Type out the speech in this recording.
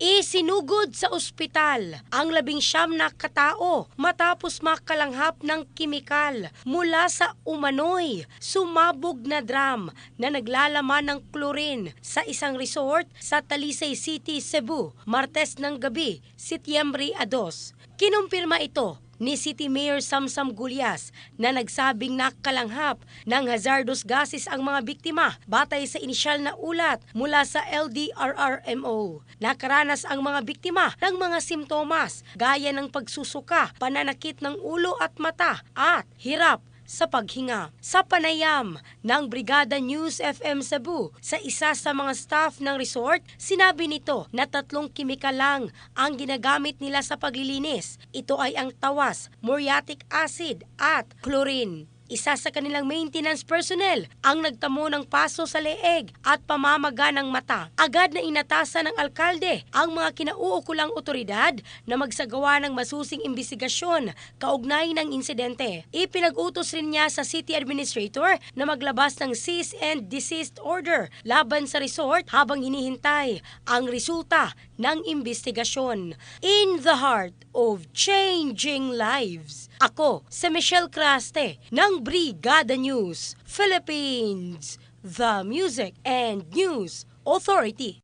Isinugod sa ospital ang labing siyam na katao matapos makalanghap ng kimikal mula sa umano'y sumabog na drum na naglalaman ng chlorine sa isang resort sa Talisay City, Cebu, Martes ng gabi, Setyembre 2. Kinumpirma ito ni City Mayor Samsam Gulyas na nagsabing nakalanghap ng hazardous gases ang mga biktima batay sa inisyal na ulat mula sa LDRRMO. Nakaranas ang mga biktima ng mga simptomas gaya ng pagsusuka, pananakit ng ulo at mata at hirap sa paghinga. Sa panayam ng Brigada News FM Cebu sa isa sa mga staff ng resort, sinabi nito na tatlong kimikal lang ang ginagamit nila sa paglilinis. Ito ay ang tawas, muriatic acid at chlorine. Isa sa kanilang maintenance personnel ang nagtamo ng paso sa leeg at pamamaga ng mata. Agad na inatasan ng alkalde ang mga kinauukulang otoridad na magsagawa ng masusing imbestigasyon kaugnay ng insidente. Ipinag-utos rin niya sa city administrator na maglabas ng cease and desist order laban sa resort habang hinihintay ang resulta ng imbestigasyon. In the heart of changing lives, ako si Michelle Craste ng Brigada News, Philippines, The Music and News Authority.